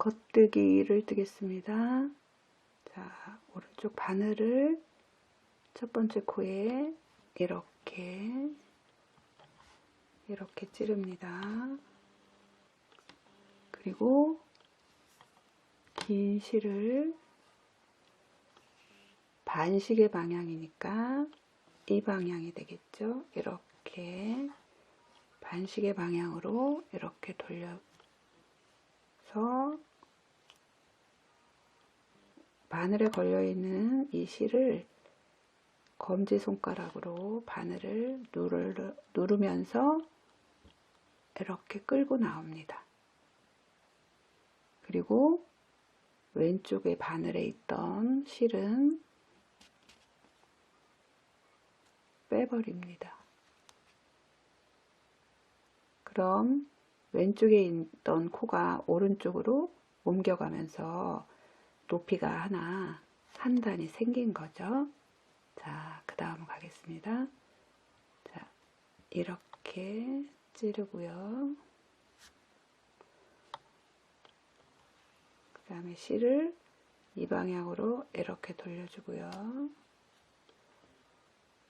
겉뜨기를 뜨겠습니다. 자, 오른쪽 바늘을 첫 번째 코에 이렇게 이렇게 찌릅니다. 그리고 긴 실을 반시계 방향이니까 이 방향이 되겠죠. 이렇게 반시계 방향으로 이렇게 돌려서 바늘에 걸려 있는 이 실을 검지 손가락으로 바늘을 누르, 누르면서 이렇게 끌고 나옵니다. 그리고 왼쪽에 바늘에 있던 실은 빼버립니다. 그럼 왼쪽에 있던 코가 오른쪽으로 옮겨가면서 높이가 하나 한 단이 생긴 거죠. 자, 그 다음 가겠습니다. 자, 이렇게 찌르고요. 그 다음에 실을 이 방향으로 이렇게 돌려주고요.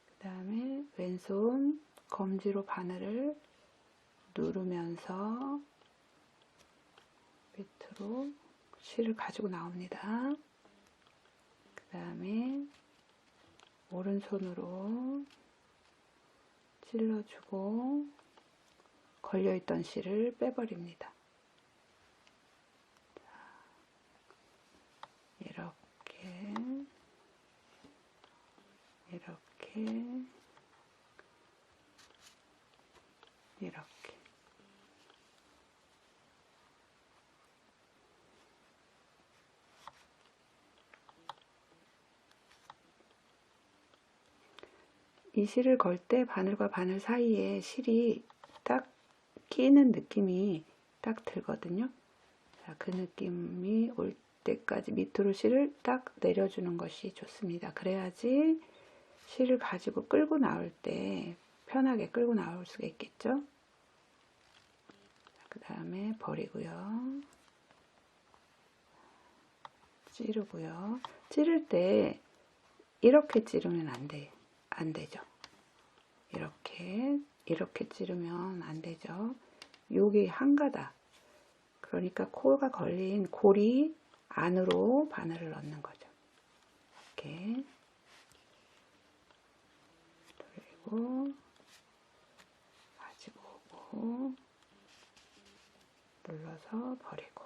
그 다음에 왼손 검지로 바늘을 누르면서 밑으로 실을 가지고 나옵니다. 그 다음에 오른손으로 찔러주고 걸려있던 실을 빼버립니다. 이렇게 이렇게 이렇게 이 실을 걸 때 바늘과 바늘 사이에 실이 딱 끼는 느낌이 딱 들거든요. 자, 그 느낌이 올 때까지 밑으로 실을 딱 내려주는 것이 좋습니다. 그래야지 실을 가지고 끌고 나올 때 편하게 끌고 나올 수가 있겠죠. 그 다음에 버리고요. 찌르고요. 찌를 때 이렇게 찌르면 안 돼. 안 되죠. 이렇게 이렇게 찌르면 안 되죠. 여기 한가닥 그러니까 코가 걸린 골이 안으로 바늘을 넣는 거죠. 이렇게 돌리고 가지고 오고 눌러서 버리고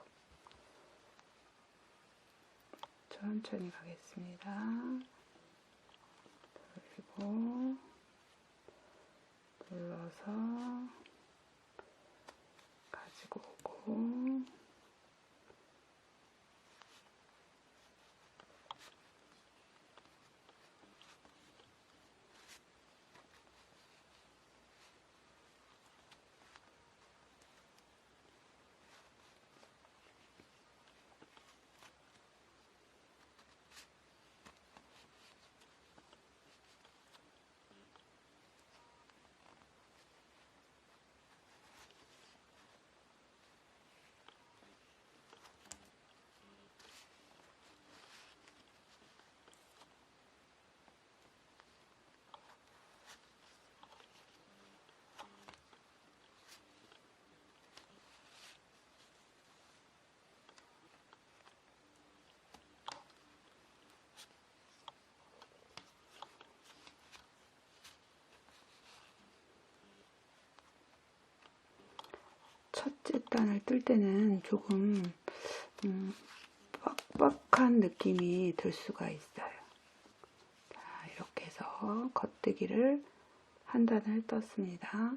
천천히 가겠습니다. 돌리고 눌러서 가지고 오고 첫째 단을 뜰 때는 조금 음, 빡빡한 느낌이 들 수가 있어요. 자, 이렇게 해서 겉뜨기를 한 단을 떴습니다.